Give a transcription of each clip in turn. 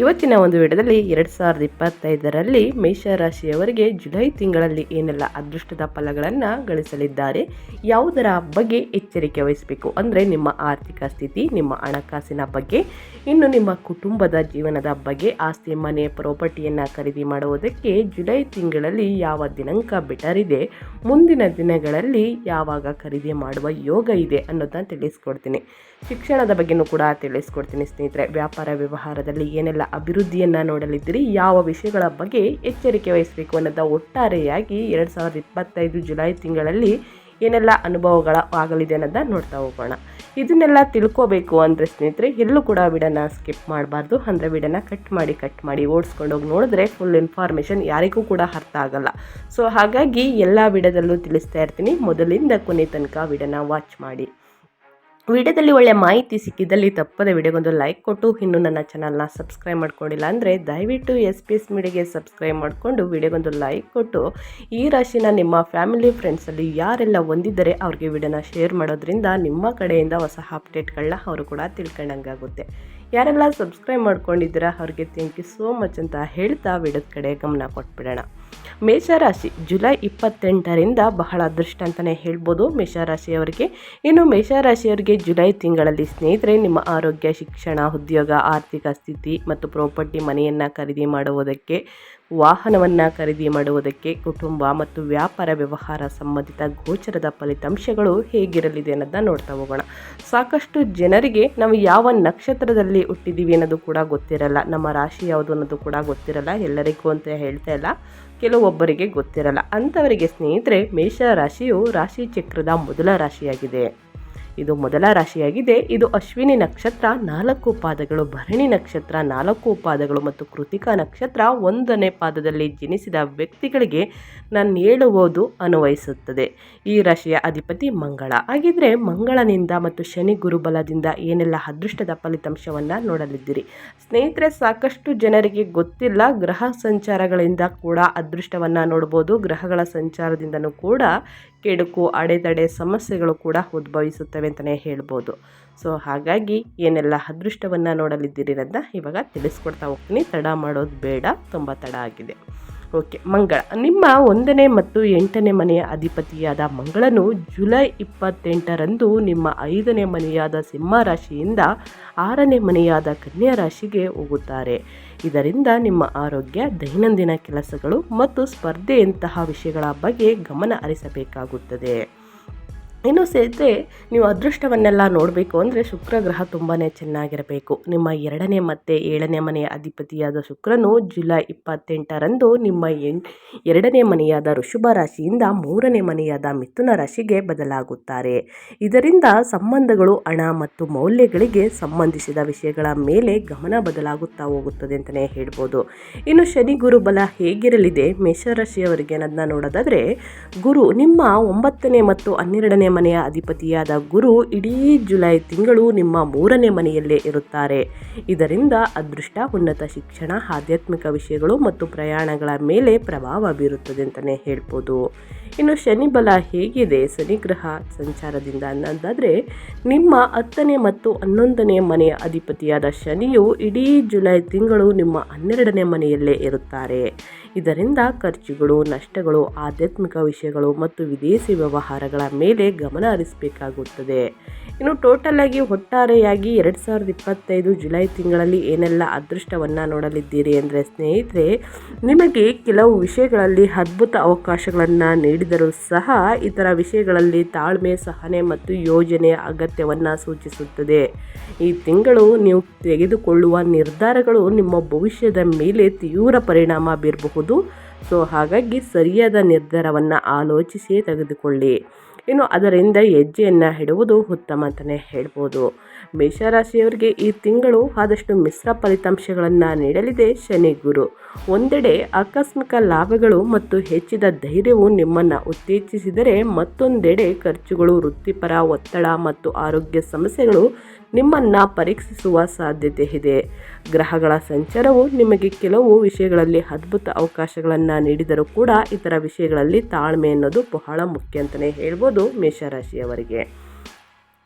ಇವತ್ತಿನ ಒಂದು ವಿಡಿಯೋದಲ್ಲಿ ಎರಡು ಸಾವಿರದ ಇಪ್ಪತ್ತೈದರಲ್ಲಿ ಮೇಷರಾಶಿಯವರಿಗೆ ಜುಲೈ ತಿಂಗಳಲ್ಲಿ ಏನೆಲ್ಲ ಅದೃಷ್ಟದ ಫಲಗಳನ್ನು ಗಳಿಸಲಿದ್ದಾರೆ, ಯಾವುದರ ಬಗ್ಗೆ ಎಚ್ಚರಿಕೆ ವಹಿಸಬೇಕು ಅಂದರೆ ನಿಮ್ಮ ಆರ್ಥಿಕ ಸ್ಥಿತಿ, ನಿಮ್ಮ ಹಣಕಾಸಿನ ಬಗ್ಗೆ, ಇನ್ನು ನಿಮ್ಮ ಕುಟುಂಬದ ಜೀವನದ ಬಗ್ಗೆ, ಆಸ್ತಿ, ಮನೆ, ಪ್ರಾಪರ್ಟಿಯನ್ನು ಖರೀದಿ ಮಾಡುವುದಕ್ಕೆ ಜುಲೈ ತಿಂಗಳಲ್ಲಿ ಯಾವ ದಿನಾಂಕ ಬೆಟರ್ ಮುಂದಿನ ದಿನಗಳಲ್ಲಿ ಯಾವಾಗ ಖರೀದಿ ಮಾಡುವ ಯೋಗ ಇದೆ ಅನ್ನೋದನ್ನು ತಿಳಿಸ್ಕೊಡ್ತೀನಿ. ಶಿಕ್ಷಣದ ಬಗ್ಗೆನೂ ಕೂಡ ತಿಳಿಸ್ಕೊಡ್ತೀನಿ ಸ್ನೇಹಿತರೆ. ವ್ಯಾಪಾರ ವ್ಯವಹಾರದಲ್ಲಿ ಏನೆಲ್ಲ ಅಭಿವೃದ್ಧಿಯನ್ನು ನೋಡಲಿದ್ದೀರಿ, ಯಾವ ವಿಷಯಗಳ ಬಗ್ಗೆ ಎಚ್ಚರಿಕೆ ವಹಿಸಬೇಕು ಅನ್ನೋದ ಒಟ್ಟಾರೆಯಾಗಿ ಎರಡು ಸಾವಿರದ ಇಪ್ಪತ್ತೈದು ಜುಲೈ ತಿಂಗಳಲ್ಲಿ ಏನೆಲ್ಲ ಅನುಭವಗಳ ಆಗಲಿದೆ ಅನ್ನೋದನ್ನ ನೋಡ್ತಾ ಹೋಗೋಣ. ಇದನ್ನೆಲ್ಲ ತಿಳ್ಕೋಬೇಕು ಅಂದರೆ ಸ್ನೇಹಿತರೆ, ಎಲ್ಲೂ ಕೂಡ ವಿಡನ್ನ ಸ್ಕಿಪ್ ಮಾಡಬಾರ್ದು. ಅಂದರೆ ವಿಡನ್ನ ಕಟ್ ಮಾಡಿ ಕಟ್ ಮಾಡಿ ಓಡಿಸ್ಕೊಂಡೋಗಿ ನೋಡಿದ್ರೆ ಫುಲ್ ಇನ್ಫಾರ್ಮೇಷನ್ ಯಾರಿಗೂ ಕೂಡ ಅರ್ಥ ಆಗಲ್ಲ. ಸೊ ಹಾಗಾಗಿ ಎಲ್ಲ ವಿಡದಲ್ಲೂ ತಿಳಿಸ್ತಾ ಇರ್ತೀನಿ. ಮೊದಲಿಂದ ಕೊನೆ ತನಕ ವಿಡನ ವಾಚ್ ಮಾಡಿ. ವಿಡಿಯೋದಲ್ಲಿ ಒಳ್ಳೆ ಮಾಹಿತಿ ಸಿಕ್ಕಿದ್ದಲ್ಲಿ ತಪ್ಪದೆ ವಿಡಿಯೋಗೊಂದು ಲೈಕ್ ಕೊಟ್ಟು, ಇನ್ನು ನನ್ನ ಚಾನಲ್ನ ಸಬ್ಸ್ಕ್ರೈಬ್ ಮಾಡ್ಕೊಂಡಿಲ್ಲ ಅಂದರೆ ದಯವಿಟ್ಟು ಎಸ್ ಪಿ ಎಸ್ ಮೀಡಿಯಾಗೆ ಸಬ್ಸ್ಕ್ರೈಬ್ ಮಾಡಿಕೊಂಡು ವಿಡಿಯೋಗೊಂದು ಲೈಕ್ ಕೊಟ್ಟು, ಈ ರಾಶಿನ ನಿಮ್ಮ ಫ್ಯಾಮಿಲಿ ಫ್ರೆಂಡ್ಸಲ್ಲಿ ಯಾರೆಲ್ಲ ಹೊಂದಿದ್ದರೆ ಅವ್ರಿಗೆ ವಿಡಿಯೋನ ಶೇರ್ ಮಾಡೋದ್ರಿಂದ ನಿಮ್ಮ ಕಡೆಯಿಂದ ಹೊಸ ಅಪ್ಡೇಟ್ಗಳನ್ನ ಅವರು ಕೂಡ ತಿಳ್ಕೊಂಡಂಗಾಗುತ್ತೆ. ಯಾರೆಲ್ಲ ಸಬ್ಸ್ಕ್ರೈಬ್ ಮಾಡ್ಕೊಂಡಿದ್ದೀರಾ ಅವ್ರಿಗೆ ಥ್ಯಾಂಕ್ ಯು ಸೋ ಮಚ್ ಅಂತ ಹೇಳ್ತಾ ವಿಡಿಯೋದ ಕಡೆ ಗಮನ ಕೊಟ್ಬಿಡೋಣ. ಮೇಷರಾಶಿ ಜುಲೈ ಇಪ್ಪತ್ತೆಂಟರಿಂದ ಬಹಳ ಅದೃಷ್ಟ ಅಂತಲೇ ಹೇಳ್ಬೋದು ಮೇಷರಾಶಿಯವರಿಗೆ. ಇನ್ನು ಮೇಷರಾಶಿಯವರಿಗೆ ಜುಲೈ ತಿಂಗಳಲ್ಲಿ ಸ್ನೇಹಿತರೆ ನಿಮ್ಮ ಆರೋಗ್ಯ, ಶಿಕ್ಷಣ, ಉದ್ಯೋಗ, ಆರ್ಥಿಕ ಸ್ಥಿತಿ ಮತ್ತು ಪ್ರಾಪರ್ಟಿ ಮನೆಯನ್ನು ಖರೀದಿ ಮಾಡುವುದಕ್ಕೆ ವಾಹನವನ್ನು ಖರೀದಿ ಮಾಡುವುದಕ್ಕೆ ಕುಟುಂಬ ಮತ್ತು ವ್ಯಾಪಾರ ವ್ಯವಹಾರ ಸಂಬಂಧಿತ ಗೋಚರದ ಫಲಿತಾಂಶಗಳು ಹೇಗಿರಲಿದೆ ಅನ್ನೋದನ್ನ ನೋಡ್ತಾ ಹೋಗೋಣ. ಸಾಕಷ್ಟು ಜನರಿಗೆ ನಾವು ಯಾವ ನಕ್ಷತ್ರದಲ್ಲಿ ಹುಟ್ಟಿದ್ದೀವಿ ಅನ್ನೋದು ಕೂಡ ಗೊತ್ತಿರಲ್ಲ. ನಮ್ಮ ರಾಶಿ ಯಾವುದು ಅನ್ನೋದು ಕೂಡ ಗೊತ್ತಿರಲ್ಲ. ಎಲ್ಲರಿಗೂ ಅಂತ ಹೇಳ್ತಾ ಇಲ್ಲ. ಕೆಲವೊಬ್ಬರಿಗೆ ಗೊತ್ತಿರಲ್ಲ. ಅಂಥವರಿಗೆ ಸ್ನೇಹಿತರೆ, ಮೇಷ ರಾಶಿಯು ರಾಶಿ ಚಕ್ರದ ಮೊದಲ ರಾಶಿಯಾಗಿದೆ. ಇದು ಮೊದಲ ರಾಶಿಯಾಗಿದೆ. ಇದು ಅಶ್ವಿನಿ ನಕ್ಷತ್ರ ನಾಲ್ಕು ಪಾದಗಳು, ಭರಣಿ ನಕ್ಷತ್ರ ನಾಲ್ಕು ಪಾದಗಳು ಮತ್ತು ಕೃತಿಕಾ ನಕ್ಷತ್ರ ಒಂದನೇ ಪಾದದಲ್ಲಿ ಜನಿಸಿದ ವ್ಯಕ್ತಿಗಳಿಗೆ ನಾನು ಹೇಳುವುದು ಅನ್ವಯಿಸುತ್ತದೆ. ಈ ರಾಶಿಯ ಅಧಿಪತಿ ಮಂಗಳ. ಹಾಗಿದ್ರೆ ಮಂಗಳನಿಂದ ಮತ್ತು ಶನಿ ಗುರುಬಲದಿಂದ ಏನೆಲ್ಲ ಅದೃಷ್ಟದ ಫಲಿತಾಂಶವನ್ನು ನೋಡಲಿದ್ದೀರಿ? ಸ್ನೇಹಿತರೆ, ಸಾಕಷ್ಟು ಜನರಿಗೆ ಗೊತ್ತಿಲ್ಲ, ಗ್ರಹ ಸಂಚಾರಗಳಿಂದ ಕೂಡ ಅದೃಷ್ಟವನ್ನು ನೋಡ್ಬೋದು. ಗ್ರಹಗಳ ಸಂಚಾರದಿಂದನೂ ಕೂಡ ಕೆಡುಕು, ಅಡೆತಡೆ ಸಮಸ್ಯೆಗಳು ಕೂಡ ಉದ್ಭವಿಸುತ್ತವೆ ಅಂತಲೇ ಹೇಳ್ಬೋದು. ಸೊ, ಹಾಗಾಗಿ ಏನೆಲ್ಲ ಅದೃಷ್ಟವನ್ನು ನೋಡಲಿದ್ದೀರಿ ಅಂತ ಇವಾಗ ತಿಳಿಸ್ಕೊಡ್ತಾ ಹೋಗ್ತೀನಿ. ತಡ ಮಾಡೋದು ಬೇಡ, ತುಂಬ ತಡ ಆಗಿದೆ. ಓಕೆ, ಮಂಗಳ. ನಿಮ್ಮ ಒಂದನೇ ಮತ್ತು ಎಂಟನೇ ಮನೆಯ ಅಧಿಪತಿಯಾದ ಮಂಗಳನು ಜುಲೈ ಇಪ್ಪತ್ತೆಂಟರಂದು ನಿಮ್ಮ ಐದನೇ ಮನೆಯಾದ ಸಿಂಹ ರಾಶಿಯಿಂದ ಆರನೇ ಮನೆಯಾದ ಕನ್ಯಾ ರಾಶಿಗೆ ಹೋಗುತ್ತಾರೆ. ಇದರಿಂದ ನಿಮ್ಮ ಆರೋಗ್ಯ, ದೈನಂದಿನ ಕೆಲಸಗಳು ಮತ್ತು ಸ್ಪರ್ಧೆಯಂತಹ ವಿಷಯಗಳ ಬಗ್ಗೆ ಗಮನ ಹರಿಸಬೇಕಾಗುತ್ತದೆ. ಇನ್ನು ಸೇರಿದ್ರೆ ನೀವು ಅದೃಷ್ಟವನ್ನೆಲ್ಲ ನೋಡಬೇಕು ಅಂದರೆ ಶುಕ್ರ ಗ್ರಹ ತುಂಬಾ ಚೆನ್ನಾಗಿರಬೇಕು. ನಿಮ್ಮ ಎರಡನೇ ಮತ್ತು ಏಳನೇ ಮನೆಯ ಅಧಿಪತಿಯಾದ ಶುಕ್ರನು ಜುಲೈ ಇಪ್ಪತ್ತೆಂಟರಂದು ನಿಮ್ಮ ಎರಡನೇ ಮನೆಯಾದ ಋಷಭ ರಾಶಿಯಿಂದ ಮೂರನೇ ಮನೆಯಾದ ಮಿಥುನ ರಾಶಿಗೆ ಬದಲಾಗುತ್ತಾರೆ. ಇದರಿಂದ ಸಂಬಂಧಗಳು, ಹಣ ಮತ್ತು ಮೌಲ್ಯಗಳಿಗೆ ಸಂಬಂಧಿಸಿದ ವಿಷಯಗಳ ಮೇಲೆ ಗಮನ ಬದಲಾಗುತ್ತಾ ಹೋಗುತ್ತದೆ ಅಂತಲೇ ಹೇಳ್ಬೋದು. ಇನ್ನು ಶನಿ ಗುರು ಬಲ ಹೇಗಿರಲಿದೆ? ಮೇಷರಾಶಿಯವರಿಗೆ ಅನ್ನೋದನ್ನ ನೋಡೋದಾದರೆ ಗುರು ನಿಮ್ಮ ಒಂಬತ್ತನೇ ಮತ್ತು ಹನ್ನೆರಡನೇ ಮನೆಯ ಅಧಿಪತಿಯಾದ ಗುರು ಇಡೀ ಜುಲೈ ತಿಂಗಳು ನಿಮ್ಮ ಮೂರನೇ ಮನೆಯಲ್ಲೇ ಇರುತ್ತಾರೆ. ಇದರಿಂದ ಅದೃಷ್ಟ ಉನ್ನತ ಶಿಕ್ಷಣ, ಆಧ್ಯಾತ್ಮಿಕ ವಿಷಯಗಳು ಮತ್ತು ಪ್ರಯಾಣಗಳ ಮೇಲೆ ಪ್ರಭಾವ ಬೀರುತ್ತದೆ ಅಂತಲೇ ಹೇಳ್ಬೋದು. ಇನ್ನು ಶನಿ ಬಲ ಹೇಗಿದೆ? ಶನಿಗ್ರಹ ಸಂಚಾರದಿಂದ ಅನ್ನೋದಾದರೆ ನಿಮ್ಮ ಹತ್ತನೇ ಮತ್ತು ಹನ್ನೊಂದನೇ ಮನೆಯ ಅಧಿಪತಿಯಾದ ಶನಿಯು ಇಡೀ ಜುಲೈ ತಿಂಗಳು ನಿಮ್ಮ ಹನ್ನೆರಡನೇ ಮನೆಯಲ್ಲೇ ಇರುತ್ತಾರೆ. ಇದರಿಂದ ಖರ್ಚುಗಳು, ನಷ್ಟಗಳು, ಆಧ್ಯಾತ್ಮಿಕ ವಿಷಯಗಳು ಮತ್ತು ವಿದೇಶಿ ವ್ಯವಹಾರಗಳ ಮೇಲೆ ಗಮನ ಹರಿಸಬೇಕಾಗುತ್ತದೆ. ಇನ್ನು ಟೋಟಲ್ ಆಗಿ ಒಟ್ಟಾರೆಯಾಗಿ ಎರಡು ಸಾವಿರದ ಇಪ್ಪತ್ತೈದು ಜುಲೈ ತಿಂಗಳಲ್ಲಿ ಏನೆಲ್ಲ ಅದೃಷ್ಟವನ್ನು ನೋಡಲಿದ್ದೀರಿ ಅಂದರೆ ಸ್ನೇಹಿತರೆ, ನಿಮಗೆ ಕೆಲವು ವಿಷಯಗಳಲ್ಲಿ ಅದ್ಭುತ ಅವಕಾಶಗಳನ್ನು ನೀಡಿದರೂ ಸಹ ಇತರ ವಿಷಯಗಳಲ್ಲಿ ತಾಳ್ಮೆ, ಸಹನೆ ಮತ್ತು ಯೋಜನೆಯ ಅಗತ್ಯವನ್ನು ಸೂಚಿಸುತ್ತದೆ. ಈ ತಿಂಗಳು ನೀವು ತೆಗೆದುಕೊಳ್ಳುವ ನಿರ್ಧಾರಗಳು ನಿಮ್ಮ ಭವಿಷ್ಯದ ಮೇಲೆ ತೀವ್ರ ಪರಿಣಾಮ ಬೀರಬಹುದು. ಸೊ ಹಾಗಾಗಿ ಸರಿಯಾದ ನಿರ್ಧಾರವನ್ನು ಆಲೋಚಿಸಿಯೇ ತೆಗೆದುಕೊಳ್ಳಿ. ಇನ್ನು ಅದರಿಂದ ಹೆಜ್ಜೆಯನ್ನು ಇಡುವುದು ಉತ್ತಮ ಅಂತಲೇ ಹೇಳ್ಬೋದು. ಮೇಷರಾಶಿಯವರಿಗೆ ಈ ತಿಂಗಳು ಆದಷ್ಟು ಮಿಶ್ರ ಫಲಿತಾಂಶಗಳನ್ನು ನೀಡಲಿದೆ ಶನಿ ಗುರು. ಒಂದೆಡೆ ಆಕಸ್ಮಿಕ ಲಾಭಗಳು ಮತ್ತು ಹೆಚ್ಚಿದ ಧೈರ್ಯವು ನಿಮ್ಮನ್ನು ಉತ್ತೇಜಿಸಿದರೆ ಮತ್ತೊಂದೆಡೆ ಖರ್ಚುಗಳು, ವೃತ್ತಿಪರ ಒತ್ತಡ ಮತ್ತು ಆರೋಗ್ಯ ಸಮಸ್ಯೆಗಳು ನಿಮ್ಮನ್ನು ಪರೀಕ್ಷಿಸುವ ಸಾಧ್ಯತೆ ಇದೆ. ಗ್ರಹಗಳ ಸಂಚಾರವು ನಿಮಗೆ ಕೆಲವು ವಿಷಯಗಳಲ್ಲಿ ಅದ್ಭುತ ಅವಕಾಶಗಳನ್ನು ನೀಡಿದರೂ ಕೂಡ ಇತರ ವಿಷಯಗಳಲ್ಲಿ ತಾಳ್ಮೆ ಅನ್ನೋದು ಬಹಳ ಮುಖ್ಯ ಅಂತಲೇ ಹೇಳ್ಬೋದು ಮೇಷರಾಶಿಯವರಿಗೆ.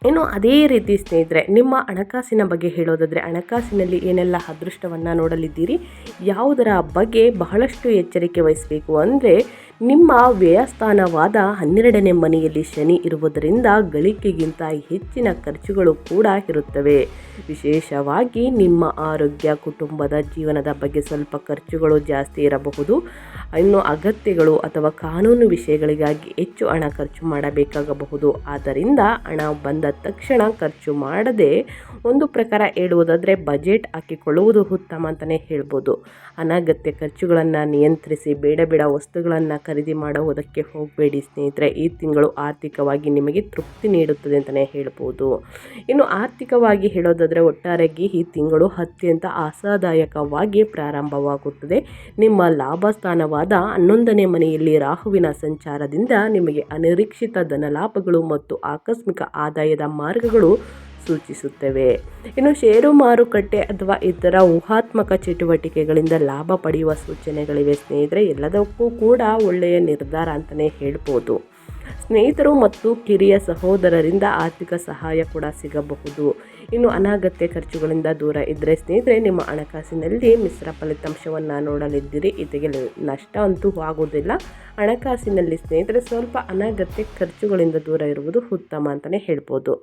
ಇನ್ನು ಅದೇ ರೀತಿ ಸ್ನೇಹಿತರೆ, ನಿಮ್ಮ ಹಣಕಾಸಿನ ಬಗ್ಗೆ ಹೇಳೋದಾದರೆ ಹಣಕಾಸಿನಲ್ಲಿ ಏನೆಲ್ಲ ಅದೃಷ್ಟವನ್ನು ನೋಡಲಿದ್ದೀರಿ, ಯಾವುದರ ಬಗ್ಗೆ ಬಹಳಷ್ಟು ಎಚ್ಚರಿಕೆ ವಹಿಸಬೇಕು ಅಂದರೆ ನಿಮ್ಮ ವ್ಯಯಸ್ಥಾನವಾದ ಹನ್ನೆರಡನೇ ಮನೆಯಲ್ಲಿ ಶನಿ ಇರುವುದರಿಂದ ಗಳಿಕೆಗಿಂತ ಹೆಚ್ಚಿನ ಖರ್ಚುಗಳು ಕೂಡ ಇರುತ್ತವೆ. ವಿಶೇಷವಾಗಿ ನಿಮ್ಮ ಆರೋಗ್ಯ, ಕುಟುಂಬದ ಜೀವನದ ಬಗ್ಗೆ ಸ್ವಲ್ಪ ಖರ್ಚುಗಳು ಜಾಸ್ತಿ ಇರಬಹುದು. ಇನ್ನು ಅಗತ್ಯಗಳು ಅಥವಾ ಕಾನೂನು ವಿಷಯಗಳಿಗಾಗಿ ಹೆಚ್ಚು ಹಣ ಖರ್ಚು ಮಾಡಬೇಕಾಗಬಹುದು. ಆದ್ದರಿಂದ ಹಣ ಬಂದ ತಕ್ಷಣ ಖರ್ಚು ಮಾಡದೆ ಒಂದು ಪ್ರಕಾರ ಹೇಳುವುದಾದರೆ ಬಜೆಟ್ ಹಾಕಿಕೊಳ್ಳುವುದು ಉತ್ತಮ ಅಂತಲೇ ಹೇಳ್ಬೋದು. ಅನಗತ್ಯ ಖರ್ಚುಗಳನ್ನು ನಿಯಂತ್ರಿಸಿ, ಬೇಡ ಬೇಡ ವಸ್ತುಗಳನ್ನು ಖರೀದಿ ಮಾಡುವುದಕ್ಕೆ ಹೋಗಬೇಡಿ ಸ್ನೇಹಿತರೆ. ಈ ತಿಂಗಳು ಆರ್ಥಿಕವಾಗಿ ನಿಮಗೆ ತೃಪ್ತಿ ನೀಡುತ್ತದೆ ಅಂತಲೇ ಹೇಳ್ಬೋದು. ಇನ್ನು ಆರ್ಥಿಕವಾಗಿ ಹೇಳೋದಾದರೆ ಒಟ್ಟಾರೆಯಾಗಿ ಈ ತಿಂಗಳು ಅತ್ಯಂತ ಆಸಾದಾಯಕವಾಗಿ ಪ್ರಾರಂಭವಾಗುತ್ತದೆ. ನಿಮ್ಮ ಲಾಭ ಸ್ಥಾನವಾದ ಹನ್ನೊಂದನೇ ಮನೆಯಲ್ಲಿ ರಾಹುವಿನ ಸಂಚಾರದಿಂದ ನಿಮಗೆ ಅನಿರೀಕ್ಷಿತ ಧನಲಾಭಗಳು ಮತ್ತು ಆಕಸ್ಮಿಕ ಆದಾಯದ ಮಾರ್ಗಗಳು ಸೂಚಿಸುತ್ತವೆ. ಇನ್ನು ಷೇರು ಮಾರುಕಟ್ಟೆ ಅಥವಾ ಇತರ ಊಹಾತ್ಮಕ ಚಟುವಟಿಕೆಗಳಿಂದ ಲಾಭ ಪಡೆಯುವ ಸೂಚನೆಗಳಿವೆ. ಸ್ನೇಹಿತರೆ, ಎಲ್ಲದಕ್ಕೂ ಕೂಡ ಒಳ್ಳೆಯ ನಿರ್ಧಾರ ಅಂತಲೇ ಹೇಳ್ಬೋದು. ಸ್ನೇಹಿತರು ಮತ್ತು ಕಿರಿಯ ಸಹೋದರರಿಂದ ಆರ್ಥಿಕ ಸಹಾಯ ಕೂಡ ಸಿಗಬಹುದು. ಇನ್ನು ಅನಾಗತ್ಯ ಖರ್ಚುಗಳಿಂದ ದೂರ ಇದ್ದರೆ ಸ್ನೇಹಿತರೆ, ನಿಮ್ಮ ಹಣಕಾಸಿನಲ್ಲಿ ಮಿಶ್ರ ಫಲಿತಾಂಶವನ್ನು ನೋಡಲಿದ್ದೀರಿ. ಇದಕ್ಕೆ ನಷ್ಟ ಅಂತೂ ಆಗುವುದಿಲ್ಲ. ಹಣಕಾಸಿನಲ್ಲಿ ಸ್ನೇಹಿತರೆ, ಸ್ವಲ್ಪ ಅನಾಗತ್ಯ ಖರ್ಚುಗಳಿಂದ ದೂರ ಇರುವುದು ಉತ್ತಮ ಅಂತಲೇ ಹೇಳ್ಬೋದು.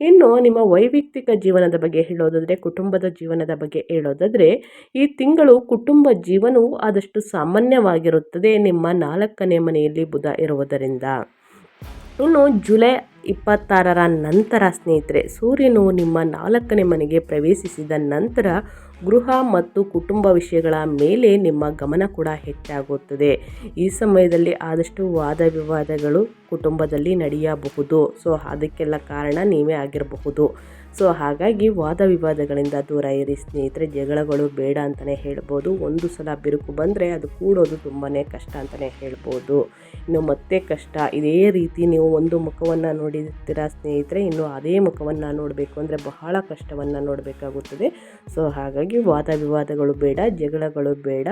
ಇನ್ನು ನಿಮ್ಮ ವೈಯಕ್ತಿಕ ಜೀವನದ ಬಗ್ಗೆ ಹೇಳೋದಾದರೆ, ಕುಟುಂಬದ ಜೀವನದ ಬಗ್ಗೆ ಹೇಳೋದಾದರೆ, ಈ ತಿಂಗಳು ಕುಟುಂಬ ಜೀವನವು ಆದಷ್ಟು ಸಾಮಾನ್ಯವಾಗಿರುತ್ತದೆ ನಿಮ್ಮ ನಾಲ್ಕನೇ ಮನೆಯಲ್ಲಿ ಬುಧ ಇರುವುದರಿಂದ. ಇನ್ನು ಜುಲೈ ಇಪ್ಪತ್ತಾರರ ನಂತರ ಸ್ನೇಹಿತರೆ, ಸೂರ್ಯನು ನಿಮ್ಮ ನಾಲ್ಕನೇ ಮನೆಗೆ ಪ್ರವೇಶಿಸಿದ ನಂತರ ಗೃಹ ಮತ್ತು ಕುಟುಂಬ ವಿಷಯಗಳ ಮೇಲೆ ನಿಮ್ಮ ಗಮನ ಕೂಡ ಹೆಚ್ಚಾಗುತ್ತದೆ. ಈ ಸಮಯದಲ್ಲಿ ಆದಷ್ಟು ವಾದ ವಿವಾದಗಳು ಕುಟುಂಬದಲ್ಲಿ ನಡೆಯಬಹುದು. ಸೊ ಅದಕ್ಕೆಲ್ಲ ಕಾರಣ ನೀವೇ ಆಗಿರಬಹುದು. ಸೊ ಹಾಗಾಗಿ ವಾದ ವಿವಾದಗಳಿಂದ ದೂರ ಇರಿ ಸ್ನೇಹಿತರೆ, ಜಗಳಗಳು ಬೇಡ ಅಂತಲೇ ಹೇಳ್ಬೋದು. ಒಂದು ಸಲ ಬಿರುಕು ಬಂದರೆ ಅದು ಕೂಡೋದು ತುಂಬಾ ಕಷ್ಟ ಅಂತಲೇ ಹೇಳ್ಬೋದು. ಇನ್ನು ಮತ್ತೆ ಕಷ್ಟ. ಇದೇ ರೀತಿ ನೀವು ಒಂದು ಮುಖವನ್ನು ನೋಡಿರ್ತೀರ ಸ್ನೇಹಿತರೆ, ಇನ್ನು ಅದೇ ಮುಖವನ್ನು ನೋಡಬೇಕು ಅಂದರೆ ಬಹಳ ಕಷ್ಟವನ್ನು ನೋಡಬೇಕಾಗುತ್ತದೆ. ಸೊ ಹಾಗಾಗಿ ವಾದ ವಿವಾದಗಳು ಬೇಡ, ಜಗಳಗಳು ಬೇಡ.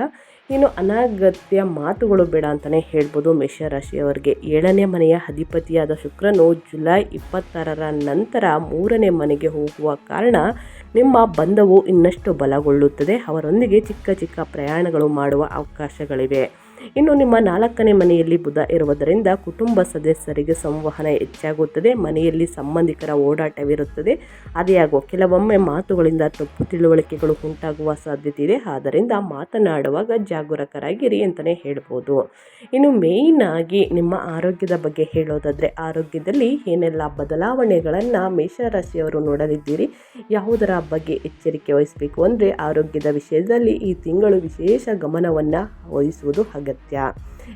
ಇನ್ನು ಅನಗತ್ಯ ಮಾತುಗಳು ಬೇಡ ಅಂತಲೇ ಹೇಳ್ಬೋದು ಮೇಷರಾಶಿಯವರಿಗೆ. ಏಳನೇ ಮನೆಯ ಅಧಿಪತಿಯಾದ ಶುಕ್ರನು ಜುಲೈ ಇಪ್ಪತ್ತಾರರ ನಂತರ ಮೂರನೇ ಮನೆಗೆ ಹೋಗುವ ಕಾರಣ ನಿಮ್ಮ ಬಂಧವು ಇನ್ನಷ್ಟು ಬಲಗೊಳ್ಳುತ್ತದೆ. ಅವರೊಂದಿಗೆ ಚಿಕ್ಕ ಚಿಕ್ಕ ಪ್ರಯಾಣಗಳು ಮಾಡುವ ಅವಕಾಶಗಳಿವೆ. ಇನ್ನು ನಿಮ್ಮ ನಾಲ್ಕನೇ ಮನೆಯಲ್ಲಿ ಬುಧ ಇರುವುದರಿಂದ ಕುಟುಂಬ ಸದಸ್ಯರಿಗೆ ಸಂವಹನ ಹೆಚ್ಚಾಗುತ್ತದೆ, ಮನೆಯಲ್ಲಿ ಸಂಬಂಧಿಕರ ಓಡಾಟವಿರುತ್ತದೆ. ಅದೇ ಆಗುವ ಕೆಲವೊಮ್ಮೆ ಮಾತುಗಳಿಂದ ತಪ್ಪು ತಿಳುವಳಿಕೆಗಳು ಉಂಟಾಗುವ ಸಾಧ್ಯತೆ ಇದೆ ಆದ್ದರಿಂದ ಮಾತನಾಡುವಾಗ ಜಾಗರೂಕರಾಗಿರಿ ಅಂತಲೇ ಹೇಳ್ಬೋದು. ಇನ್ನು ಮೇಯ್ನ್ ಆಗಿ ನಿಮ್ಮ ಆರೋಗ್ಯದ ಬಗ್ಗೆ ಹೇಳೋದಾದರೆ, ಆರೋಗ್ಯದಲ್ಲಿ ಏನೆಲ್ಲ ಬದಲಾವಣೆಗಳನ್ನು ಮೇಷರಾಶಿಯವರು ನೋಡಲಿದ್ದೀರಿ? ಯಾವುದರ ಬಗ್ಗೆ ಎಚ್ಚರಿಕೆ ವಹಿಸಬೇಕು ಅಂದರೆ, ಆರೋಗ್ಯದ ವಿಷಯದಲ್ಲಿ ಈ ತಿಂಗಳು ವಿಶೇಷ ಗಮನವನ್ನು ವಹಿಸುವುದು ಅಗತ್ಯ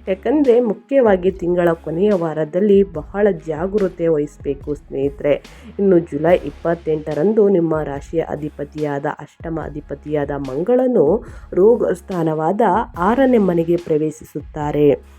ಯಾಕಂದರೆ ಮುಖ್ಯವಾಗಿ ತಿಂಗಳ ಕೊನೆಯ ವಾರದಲ್ಲಿ ಬಹಳ ಜಾಗೃತೆ ವಹಿಸಬೇಕು ಸ್ನೇಹಿತರೆ. ಇನ್ನು ಜುಲೈ ಇಪ್ಪತ್ತೆಂಟರಂದು ನಿಮ್ಮ ರಾಶಿಯ ಅಧಿಪತಿಯಾದ ಅಷ್ಟಮ ಅಧಿಪತಿಯಾದ ಮಂಗಳನು ರೋಗ ಸ್ಥಾನವಾದ ಆರನೇ ಮನೆಗೆ ಪ್ರವೇಶಿಸುತ್ತಾರೆ.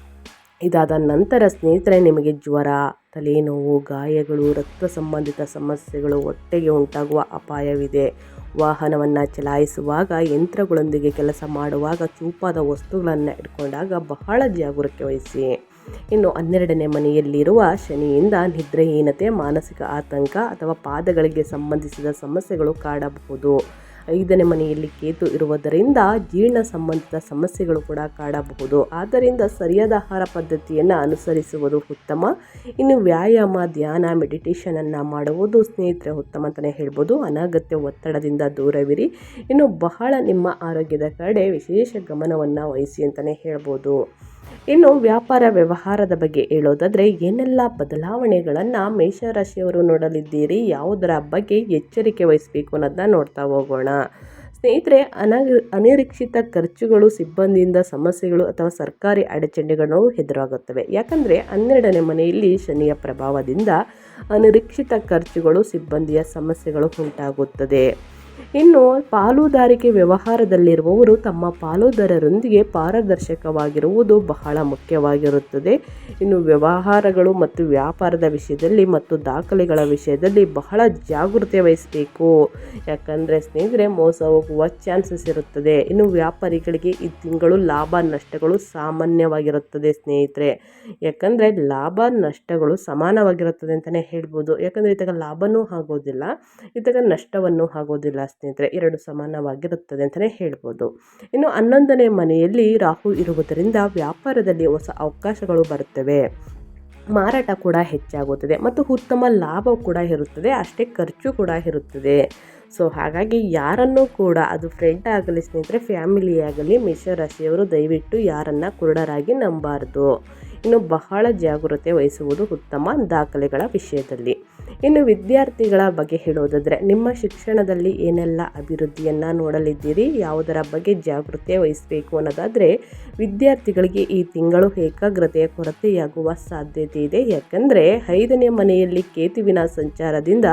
ಇದಾದ ನಂತರ ಸ್ನೇಹಿತರೆ ನಿಮಗೆ ಜ್ವರ, ತಲೆನೋವು, ಗಾಯಗಳು, ರಕ್ತ ಸಂಬಂಧಿತ ಸಮಸ್ಯೆಗಳು ಹೊಟ್ಟೆಗೆ ಉಂಟಾಗುವ ಅಪಾಯವಿದೆ. ವಾಹನವನ್ನು ಚಲಾಯಿಸುವಾಗ, ಯಂತ್ರಗಳೊಂದಿಗೆ ಕೆಲಸ ಮಾಡುವಾಗ ಚೂಪಾದ ವಸ್ತುಗಳನ್ನು ಇಟ್ಕೊಂಡಾಗ ಬಹಳ ಜಾಗರೂಕತೆ ವಹಿಸಿ. ಇನ್ನು ಹನ್ನೆರಡನೇ ಮನೆಯಲ್ಲಿರುವ ಶನಿಯಿಂದ ನಿದ್ರೆಹೀನತೆ, ಮಾನಸಿಕ ಆತಂಕ ಅಥವಾ ಪಾದಗಳಿಗೆ ಸಂಬಂಧಿಸಿದ ಸಮಸ್ಯೆಗಳು ಕಾಡಬಹುದು. ಐದನೇ ಮನೆಯಲ್ಲಿ ಕೇತು ಇರುವುದರಿಂದ ಜೀರ್ಣ ಸಂಬಂಧಿತ ಸಮಸ್ಯೆಗಳು ಕೂಡ ಕಾಡಬಹುದು. ಆದ್ದರಿಂದ ಸರಿಯಾದ ಆಹಾರ ಪದ್ಧತಿಯನ್ನು ಅನುಸರಿಸುವುದು ಉತ್ತಮ. ಇನ್ನು ವ್ಯಾಯಾಮ, ಧ್ಯಾನ ಮೆಡಿಟೇಷನನ್ನು ಮಾಡುವುದು ಸ್ನೇಹಿತರೆ ಉತ್ತಮ ಅಂತಲೇ ಹೇಳ್ಬೋದು. ಅನಗತ್ಯ ಒತ್ತಡದಿಂದ ದೂರವಿರಿ. ಇನ್ನು ಬಹಳ ನಿಮ್ಮ ಆರೋಗ್ಯದ ಕಡೆ ವಿಶೇಷ ಗಮನವನ್ನು ವಹಿಸಿ ಅಂತಲೇ ಹೇಳ್ಬೋದು. ಇನ್ನು ವ್ಯಾಪಾರ ವ್ಯವಹಾರದ ಬಗ್ಗೆ ಹೇಳೋದಾದರೆ, ಏನೆಲ್ಲ ಬದಲಾವಣೆಗಳನ್ನು ಮೇಷರಾಶಿಯವರು ನೋಡಲಿದ್ದೀರಿ, ಯಾವುದರ ಬಗ್ಗೆ ಎಚ್ಚರಿಕೆ ವಹಿಸಬೇಕು ಅನ್ನೋದನ್ನ ನೋಡ್ತಾ ಹೋಗೋಣ. ಸ್ನೇಹಿತರೆ ಅನ ಅನಿರೀಕ್ಷಿತ ಖರ್ಚುಗಳು, ಸಿಬ್ಬಂದಿಯಿಂದ ಸಮಸ್ಯೆಗಳು ಅಥವಾ ಸರ್ಕಾರಿ ಅಡಚಣೆಗಳು ಎದುರಾಗುತ್ತವೆ. ಯಾಕಂದರೆ, ಹನ್ನೆರಡನೇ ಮನೆಯಲ್ಲಿ ಶನಿಯ ಪ್ರಭಾವದಿಂದ ಅನಿರೀಕ್ಷಿತ ಖರ್ಚುಗಳು, ಸಿಬ್ಬಂದಿಯ ಸಮಸ್ಯೆಗಳು ಉಂಟಾಗುತ್ತದೆ. ಇನ್ನು ಪಾಲುದಾರಿಕೆ ವ್ಯವಹಾರದಲ್ಲಿರುವವರು ತಮ್ಮ ಪಾಲುದಾರರೊಂದಿಗೆ ಪಾರದರ್ಶಕವಾಗಿರುವುದು ಬಹಳ ಮುಖ್ಯವಾಗಿರುತ್ತದೆ. ಇನ್ನು ವ್ಯವಹಾರಗಳು ಮತ್ತು ವ್ಯಾಪಾರದ ವಿಷಯದಲ್ಲಿ ಮತ್ತು ದಾಖಲೆಗಳ ವಿಷಯದಲ್ಲಿ ಬಹಳ ಜಾಗೃತಿ ವಹಿಸಬೇಕು. ಯಾಕಂದರೆ ಸ್ನೇಹಿತರೆ, ಮೋಸ ಹೋಗುವ ಚಾನ್ಸಸ್ ಇರುತ್ತದೆ. ಇನ್ನು ವ್ಯಾಪಾರಿಗಳಿಗೆ ಈ ತಿಂಗಳು ಲಾಭ, ನಷ್ಟಗಳು ಸಾಮಾನ್ಯವಾಗಿರುತ್ತದೆ ಸ್ನೇಹಿತರೆ. ಯಾಕಂದರೆ ಲಾಭ, ನಷ್ಟಗಳು ಸಮಾನವಾಗಿರುತ್ತದೆ ಅಂತಲೇ ಹೇಳ್ಬೋದು. ಯಾಕಂದರೆ ಇತ್ತಾಗ ಲಾಭವೂ ಆಗೋದಿಲ್ಲ ಇತ್ತಾಗ ನಷ್ಟವನ್ನು ಆಗೋದಿಲ್ಲ. ಸ್ನೇಹಿತರೆ, ಎರಡು ಸಮಾನವಾಗಿರುತ್ತದೆ ಅಂತಲೇ ಹೇಳ್ಬೋದು. ಇನ್ನು ಹನ್ನೊಂದನೇ ಮನೆಯಲ್ಲಿ ರಾಹು ಇರುವುದರಿಂದ ವ್ಯಾಪಾರದಲ್ಲಿ ಹೊಸ ಅವಕಾಶಗಳು ಬರುತ್ತವೆ. ಮಾರಾಟ ಕೂಡ ಹೆಚ್ಚಾಗುತ್ತದೆ ಮತ್ತು ಉತ್ತಮ ಲಾಭ ಕೂಡ ಇರುತ್ತದೆ, ಅಷ್ಟೇ ಖರ್ಚು ಕೂಡ ಇರುತ್ತದೆ. ಸೊ, ಹಾಗಾಗಿ ಯಾರನ್ನೂ ಕೂಡ ಅದು ಫ್ರೆಂಡ್ ಆಗಲಿ, ಸ್ನೇಹಿತರೆ ಫ್ಯಾಮಿಲಿ ಆಗಲಿ, ಮೇಷರಾಶಿಯವರು ದಯವಿಟ್ಟು ಯಾರನ್ನು ಕುರುಡರಾಗಿ ನಂಬಾರ್ದು. ಇನ್ನು ಬಹಳ ಜಾಗೃತೆ ವಹಿಸುವುದು ಉತ್ತಮ ದಾಖಲೆಗಳ ವಿಷಯದಲ್ಲಿ. ಇನ್ನು ವಿದ್ಯಾರ್ಥಿಗಳ ಬಗ್ಗೆ ಹೇಳೋದಾದರೆ, ನಿಮ್ಮ ಶಿಕ್ಷಣದಲ್ಲಿ ಏನೆಲ್ಲ ಅಭಿವೃದ್ಧಿಯನ್ನು ನೋಡಲಿದ್ದೀರಿ? ಯಾವುದರ ಬಗ್ಗೆ ಜಾಗೃತಿ ವಹಿಸಬೇಕು ಅನ್ನೋದಾದರೆ, ವಿದ್ಯಾರ್ಥಿಗಳಿಗೆ ಈ ತಿಂಗಳು ಏಕಾಗ್ರತೆಯ ಕೊರತೆಯಾಗುವ ಸಾಧ್ಯತೆ ಇದೆ. ಯಾಕಂದರೆ, ಐದನೇ ಮನೆಯಲ್ಲಿ ಕೇತುವಿನ ಸಂಚಾರದಿಂದ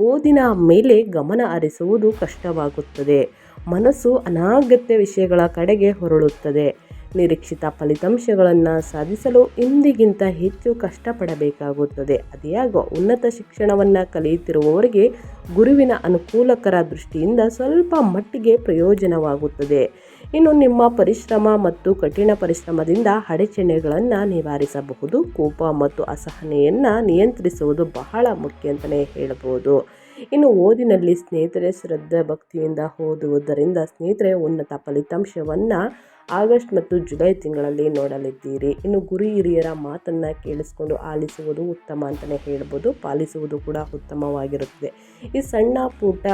ಓದಿನ ಮೇಲೆ ಗಮನ ಹರಿಸುವುದು ಕಷ್ಟವಾಗುತ್ತದೆ. ಮನಸ್ಸು ಅನಾಗತ್ಯ ವಿಷಯಗಳ ಕಡೆಗೆ ಹೊರಳುತ್ತದೆ. ನಿರೀಕ್ಷಿತ ಫಲಿತಾಂಶಗಳನ್ನು ಸಾಧಿಸಲು ಇಂದಿಗಿಂತ ಹೆಚ್ಚು ಕಷ್ಟಪಡಬೇಕಾಗುತ್ತದೆ. ಅದೇಯಾಗೋ ಉನ್ನತ ಶಿಕ್ಷಣವನ್ನು ಕಲಿಯುತ್ತಿರುವವರಿಗೆ ಗುರುವಿನ ಅನುಕೂಲಕರ ದೃಷ್ಟಿಯಿಂದ ಸ್ವಲ್ಪ ಮಟ್ಟಿಗೆ ಪ್ರಯೋಜನವಾಗುತ್ತದೆ. ಇನ್ನು ನಿಮ್ಮ ಪರಿಶ್ರಮ ಮತ್ತು ಕಠಿಣ ಪರಿಶ್ರಮದಿಂದ ಅಡಚಣೆಗಳನ್ನು ನಿವಾರಿಸಬಹುದು. ಕೋಪ ಮತ್ತು ಅಸಹನೆಯನ್ನು ನಿಯಂತ್ರಿಸುವುದು ಬಹಳ ಮುಖ್ಯ ಅಂತಲೇ ಹೇಳ್ಬೋದು. ಇನ್ನು ಓದಿನಲ್ಲಿ ಸ್ನೇಹಿತರೆ, ಶ್ರದ್ಧಾ ಭಕ್ತಿಯಿಂದ ಓದುವುದರಿಂದ ಸ್ನೇಹಿತರೆ, ಉನ್ನತ ಫಲಿತಾಂಶವನ್ನು ಆಗಸ್ಟ್ ಮತ್ತು ಜುಲೈ ತಿಂಗಳಲ್ಲಿ ನೋಡಲಿದ್ದೀರಿ. ಇನ್ನು ಗುರು ಹಿರಿಯರ ಮಾತನ್ನು ಕೇಳಿಸ್ಕೊಂಡು ಆಲಿಸುವುದು ಉತ್ತಮ ಅಂತಲೇ ಹೇಳ್ಬೋದು. ಪಾಲಿಸುವುದು ಕೂಡ ಉತ್ತಮವಾಗಿರುತ್ತದೆ. ಈ ಸಣ್ಣ ಪುಟ್ಟ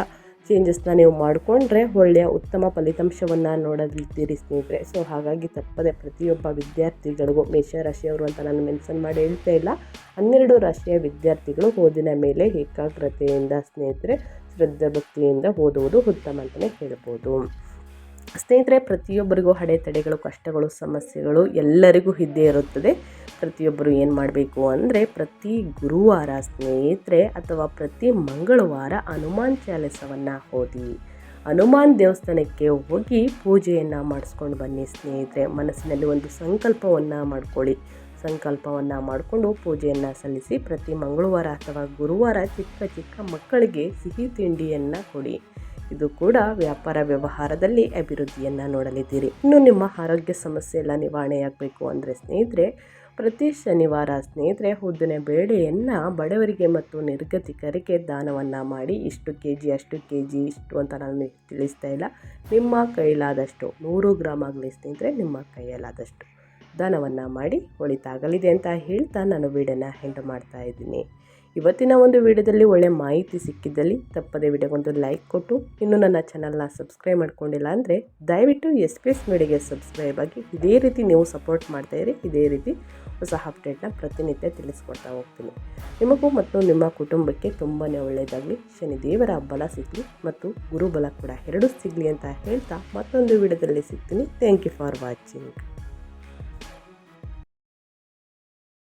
ಚೇಂಜಸ್ನ ನೀವು ಮಾಡಿಕೊಂಡ್ರೆ ಒಳ್ಳೆಯ ಉತ್ತಮ ಫಲಿತಾಂಶವನ್ನು ನೋಡಲಿದ್ದೀರಿ ಸ್ನೇಹಿತರೆ. ಸೊ ಹಾಗಾಗಿ ತಪ್ಪದೆ ಪ್ರತಿಯೊಬ್ಬ ವಿದ್ಯಾರ್ಥಿಗಳಿಗೂ ಮೇಷರಾಶಿಯವರು ಅಂತ ನಾನು ಮೆನ್ಷನ್ ಮಾಡಿ ಹೇಳ್ತಾ ಇಲ್ಲ. ಹನ್ನೆರಡು ರಾಶಿಯ ವಿದ್ಯಾರ್ಥಿಗಳು ಓದಿನ ಮೇಲೆ ಏಕಾಗ್ರತೆಯಿಂದ ಸ್ನೇಹಿತರೆ ಶ್ರದ್ಧಾ ಭಕ್ತಿಯಿಂದ ಓದುವುದು ಉತ್ತಮ ಅಂತಲೇ ಹೇಳ್ಬೋದು. ಸ್ನೇಹಿತರೆ, ಪ್ರತಿಯೊಬ್ಬರಿಗೂ ಅಡೆತಡೆಗಳು ಕಷ್ಟಗಳು, ಸಮಸ್ಯೆಗಳು ಎಲ್ಲರಿಗೂ ಇದ್ದೇ ಇರುತ್ತದೆ. ಪ್ರತಿಯೊಬ್ಬರು ಏನು ಮಾಡಬೇಕು ಅಂದರೆ, ಪ್ರತಿ ಗುರುವಾರ ಸ್ನೇಹಿತರೆ ಅಥವಾ ಪ್ರತಿ ಮಂಗಳವಾರ ಹನುಮಾನ್ ಚಾಲಿಸವನ್ನು ಓದಿ. ಹನುಮಾನ್ ದೇವಸ್ಥಾನಕ್ಕೆ ಹೋಗಿ ಪೂಜೆಯನ್ನು ಮಾಡಿಸ್ಕೊಂಡು ಬನ್ನಿ ಸ್ನೇಹಿತರೆ. ಮನಸ್ಸಿನಲ್ಲಿ ಒಂದು ಸಂಕಲ್ಪವನ್ನು ಮಾಡ್ಕೊಳ್ಳಿ. ಸಂಕಲ್ಪವನ್ನು ಮಾಡಿಕೊಂಡು ಪೂಜೆಯನ್ನು ಸಲ್ಲಿಸಿ ಪ್ರತಿ ಮಂಗಳವಾರ ಅಥವಾ ಗುರುವಾರ ಚಿಕ್ಕ ಚಿಕ್ಕ ಮಕ್ಕಳಿಗೆ ಸಿಹಿ ತಿಂಡಿಯನ್ನು ಕೊಡಿ. ಇದು ಕೂಡ ವ್ಯಾಪಾರ ವ್ಯವಹಾರದಲ್ಲಿ ಅಭಿವೃದ್ಧಿಯನ್ನು ನೋಡಲಿದ್ದೀರಿ. ಇನ್ನು ನಿಮ್ಮ ಆರೋಗ್ಯ ಸಮಸ್ಯೆ ಎಲ್ಲ ನಿವಾರಣೆಯಾಗಬೇಕು ಅಂದರೆ ಸ್ನೇಹಿತರೆ, ಪ್ರತಿ ಶನಿವಾರ ಸ್ನೇಹಿತರೆ, ಉದ್ದಿನ ಬೇಳೆಯನ್ನು ಬಡವರಿಗೆ ಮತ್ತು ನಿರ್ಗತಿಕರಿಗೆ ದಾನವನ್ನು ಮಾಡಿ ಇಷ್ಟು ಕೆ ಜಿ ಅಷ್ಟು ಕೆ ಜಿ ಇಷ್ಟು ಅಂತ ನಾನು ತಿಳಿಸ್ತಾ ಇಲ್ಲ. ನಿಮ್ಮ ಕೈಲಾದಷ್ಟು, ನೂರು ಗ್ರಾಮ್ ಆಗಲಿ ಸ್ನೇಹಿತರೆ, ನಿಮ್ಮ ಕೈಯಲ್ಲಾದಷ್ಟು ದಾನವನ್ನು ಮಾಡಿ ಒಳಿತಾಗಲಿದೆ ಅಂತ ಹೇಳ್ತಾ ನಾನು ವೀಡಿಯೋನ ಹೆಂಡ್ ಮಾಡ್ತಾ ಇದ್ದೀನಿ. ಇವತ್ತಿನ ಒಂದು ವಿಡಿಯೋದಲ್ಲಿ ಒಳ್ಳೆ ಮಾಹಿತಿ ಸಿಕ್ಕಿದ್ದಲ್ಲಿ ತಪ್ಪದೆ ವಿಡಿಯೋಗೊಂದು ಲೈಕ್ ಕೊಟ್ಟು, ಇನ್ನು ನನ್ನ ಚಾನಲ್ನ ಸಬ್ಸ್ಕ್ರೈಬ್ ಮಾಡ್ಕೊಂಡಿಲ್ಲ ಅಂದರೆ ದಯವಿಟ್ಟು ಎಸ್ ಪಿ ಎಸ್ ಮೀಡಿಯಾಗೆ ಸಬ್ಸ್ಕ್ರೈಬ್ ಆಗಿ ಇದೇ ರೀತಿ ನೀವು ಸಪೋರ್ಟ್ ಮಾಡ್ತಾಯಿರಿ ಇದೇ ರೀತಿ ಹೊಸ ಅಪ್ಡೇಟ್ನ ಪ್ರತಿನಿತ್ಯ ತಿಳಿಸ್ಕೊಡ್ತಾ ಹೋಗ್ತೀನಿ. ನಿಮಗೂ ಮತ್ತು ನಿಮ್ಮ ಕುಟುಂಬಕ್ಕೆ ತುಂಬಾ ಒಳ್ಳೆಯದಾಗಲಿ, ಶನಿದೇವರ ಬಲ ಸಿಗಲಿ ಮತ್ತು ಗುರುಬಲ ಕೂಡ ಎರಡೂ ಸಿಗಲಿ ಅಂತ ಹೇಳ್ತಾ ಮತ್ತೊಂದು ವಿಡಿಯೋದಲ್ಲಿ ಸಿಗ್ತೀನಿ. Thank you for watching